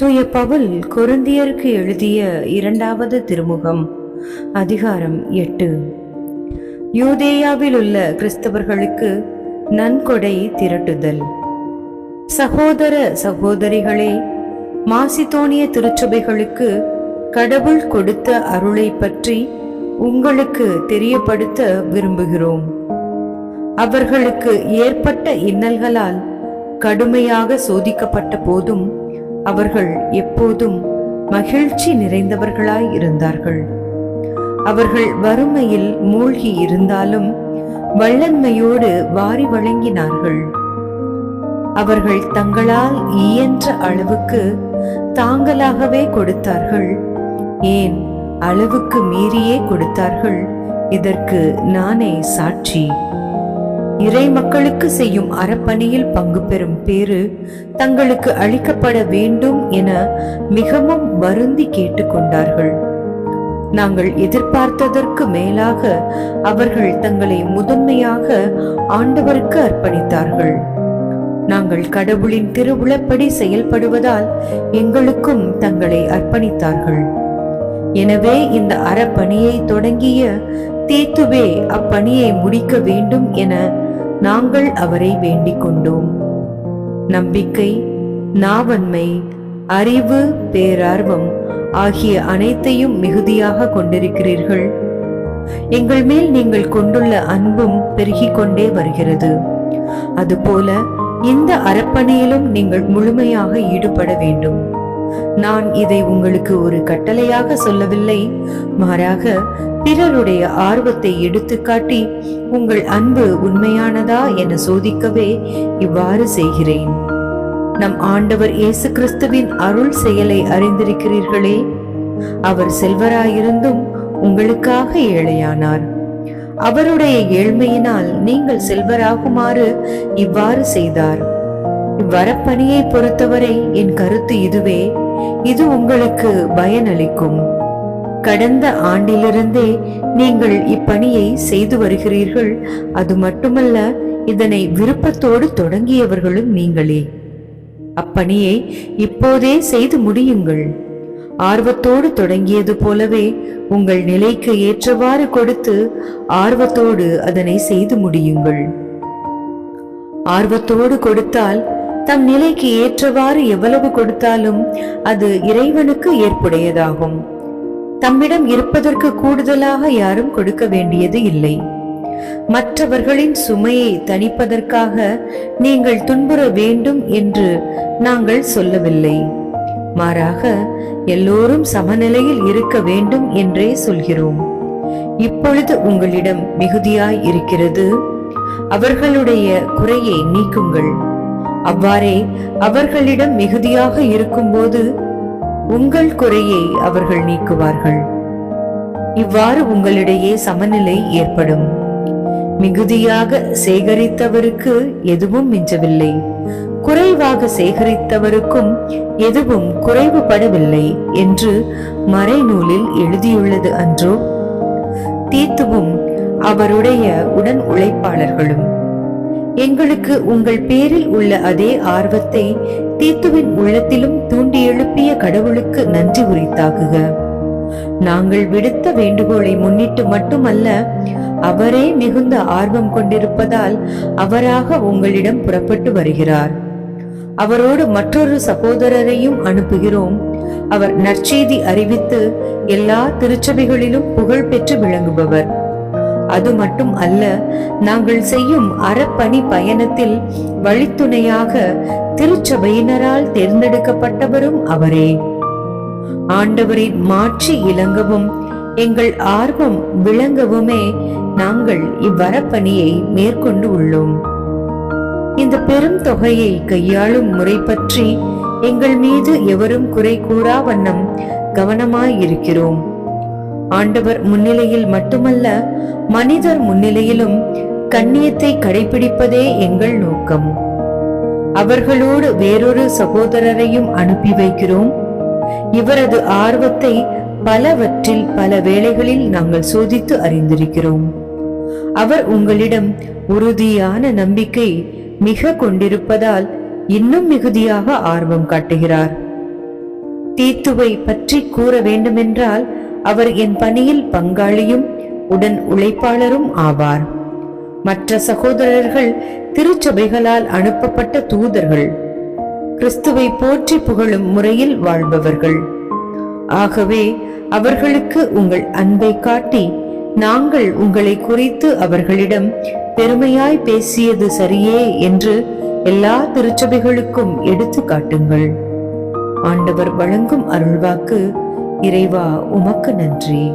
தூய பவுல் கொருந்தியருக்கு எழுதிய இரண்டாவது திருமுகம் அதிகாரம் எட்டு. யூதேயாவில் உள்ள கிறிஸ்தவர்களுக்கு நன்கொடை திரட்டுதல். சகோதர சகோதரிகளே மாசிதோனிய திருச்சபைகளுக்கு கடவுள் கொடுத்த அருளை பற்றி உங்களுக்கு தெரியப்படுத்த விரும்புகிறோம். அவர்களுக்கு ஏற்பட்ட இன்னல்களால் கடுமையாக சோதிக்கப்பட்ட போதும் அவர்கள் எப்போதும் மகிழ்ச்சி நிறைந்தவர்களாய் இருந்தார்கள். அவர்கள் வறுமையில் மூழ்கி இருந்தாலும் வள்ளன்மையோடு வாரி வழங்கினார்கள். அவர்கள் தங்களால் இயன்ற அளவுக்கு தாங்களாகவே கொடுத்தார்கள். ஏன் அளவுக்கு மீறியே கொடுத்தார்கள்? இதற்கு நானே சாட்சி. இறை மக்களுக்கு செய்யும் அறப்பணியில் பங்கு பெறும் பேறு தங்களுக்கு அளிக்கப்பட வேண்டும் என மிகவும் வருந்தி கேட்டுக்கொண்டார்கள். நாங்கள் எதிர்பார்த்ததற்கு மேலாக அவர்கள் தங்களை முதன்மையாக ஆண்டவருக்கு அர்ப்பணித்தார்கள். நாங்கள் கடவுளின் திருவுளப்படி செயல்படுவதால் எங்களுக்கும் தங்களை அர்ப்பணித்தார்கள். எனவே இந்த அறப்பணியை தொடங்கிய தீத்துவே அப்பணியை முடிக்க வேண்டும் என நாங்கள் அவரை வேண்டிக் கொண்டோம் நம்பிக்கை நாவன்மை அறிவு பேரார்வம் ஆகிய அனைத்தையும் மிகுதியாக கொண்டிருக்கிறீர்கள். எங்கள் மேல் நீங்கள் கொண்டுள்ள அன்பும் பெருகிக் கொண்டே வருகிறது. அதுபோல இந்த அறப்பணியிலும் நீங்கள் முழுமையாக ஈடுபட வேண்டும். நான் இதை உங்களுக்கு ஒரு கட்டளையாக சொல்லவில்லை. மாறாக பிறருடைய ஆர்வத்தை எடுத்துக்காட்டி உங்கள் அன்பு உண்மையானதா என சோதிக்கவே இவ்வாறு செய்கிறேன். நம் ஆண்டவர் இயேசு கிறிஸ்துவின் அருள் செயலை அறிந்திருக்கிறீர்களே அவர் செல்வராயிருந்தும் உங்களுக்காக ஏழையானார். அவருடைய ஏழ்மையினால் நீங்கள் செல்வராகுமாறு இவ்வாறு செய்தார். இவ்வரப்பணியை பொறுத்தவரை என் கருத்து இதுவே இது உங்களுக்கு பயனளிக்கும். கடந்த ஆண்டிலிருந்தே நீங்கள் இப்பணியை செய்து வருகிறீர்கள். அது மட்டுமல்ல இதனை விருப்பத்தோடு தொடங்கியவர்களும் நீங்களே. அப்பணியை இப்போதே செய்து முடியுங்கள். ஆர்வத்தோடு தொடங்கியது போலவே உங்கள் நிலைக்கு ஏற்றவாறு கொடுத்து ஆர்வத்தோடு அதனை செய்து முடியுங்கள். ஆர்வத்தோடு கொடுத்தால் தம் நிலைக்கு ஏற்றவாறு எவ்வளவு கொடுத்தாலும் அது இறைவனுக்கு ஏற்புடையதாகும். தம்மிடம் இருப்பதற்கு கூடுதலாக யாரும் கொடுக்க வேண்டியது இல்லை. மற்றவர்களின் சுமையை தணிப்பதற்காக நீங்கள் துன்புற வேண்டும் என்று நாங்கள் சொல்லவில்லை. மாறாக எல்லோரும் சமநிலையில் இருக்க வேண்டும் என்றே சொல்கிறோம். இப்பொழுது உங்களிடம் மிகுதியாய் இருக்கிறது. அவர்களுடைய குறையை நீக்குங்கள். அவ்வாறே அவர்களிடம் மிகுதியாக இருக்கும்போது உங்கள் குறையை அவர்கள் நீக்குவார்கள். இவ்வாறு உங்களிடையே சமநிலை ஏற்படும். மிகுதியாக சேகரித்தவருக்கு எதுவும் மிஞ்சவில்லை. குறைவாக சேகரித்தவருக்கும் எதுவும் குறைவுபடவில்லை என்று மறைநூலில் எழுதியுள்ளது அன்றோ. தீத்துவும் அவருடைய உடன் உழைப்பாளர்களும். எங்களுக்கு உங்கள் பேரில் உள்ள அதே ஆர்வத்தை தீத்துவின் உள்ளத்திலும் தூண்டி எழுப்பிய கடவுளுக்கு நன்றி உரித்தாகுக நாங்கள் விடுத்த வேண்டுகோளை முன்னிட்டு மட்டுமல்ல அவரே மிகுந்த ஆர்வம் கொண்டிருப்பதால் அவராக உங்களிடம் புறப்பட்டு வருகிறார். அவரோடு மற்றொரு சகோதரரையும் அனுப்புகிறோம். அவர் நற்செய்தி அறிவித்து எல்லா திருச்சபைகளிலும் புகழ் பெற்று விளங்குபவர். அது மட்டும் அல்ல நாங்கள் செய்யும் அறப்பணி பயணத்தில் வழித்துணையாக திருச்சபையினரால் தேர்ந்தெடுக்கப்பட்டவரும் அவரே. ஆண்டவரின் மாற்றி இலங்கவும் எங்கள் ஆர்வம் விளங்கவுமே நாங்கள் இவ்வரப்பணியை மேற்கொண்டு உள்ளோம். இந்த பெரும் தொகையை கையாளும் முறை பற்றி எங்கள் மீது எவரும் குறை கூறா வண்ணம் கவனமாயிருக்கிறோம். ஆண்டவர் முன்னிலையில் மட்டுமல்ல மனிதர் முன்னிலையிலும் கண்ணியத்தை கடைபிடிப்பதே எங்கள் நோக்கம். அவர்களோடு வேறொரு சகோதரரையும் அனுப்பி வைக்கிறோம். இவரது ஆர்வத்தை பலவற்றில் பல வேளைகளில் நாங்கள் சோதித்து அறிந்திருக்கிறோம். அவர் உங்களிடம் உறுதியான நம்பிக்கை மிக கொண்டிருப்பதால் இன்னும் மிகுதியாக ஆர்வம் காட்டுகிறார். தீத்துவை பற்றி கூற வேண்டுமென்றால் அவர் என் பணியில் பங்காளியும் உடன் உழைப்பாளரும் ஆவார். மற்ற சகோதரர்கள் திருச்சபைகளால் அனுப்பப்பட்ட தூதர்கள் கிறிஸ்துவை போற்றி புகழும் முறையில் வாழ்பவர்கள். ஆகவே அவர்களுக்கு உங்கள் அன்பை காட்டி நாங்கள் உங்களை குறித்து அவர்களிடம் பெருமையாய் பேசியது சரியே என்று எல்லா திருச்சபைகளுக்கும் எடுத்து காட்டுங்கள். ஆண்டவர் வழங்கும் அருள்வாக்கு இறைவா உமக்கு நன்றி.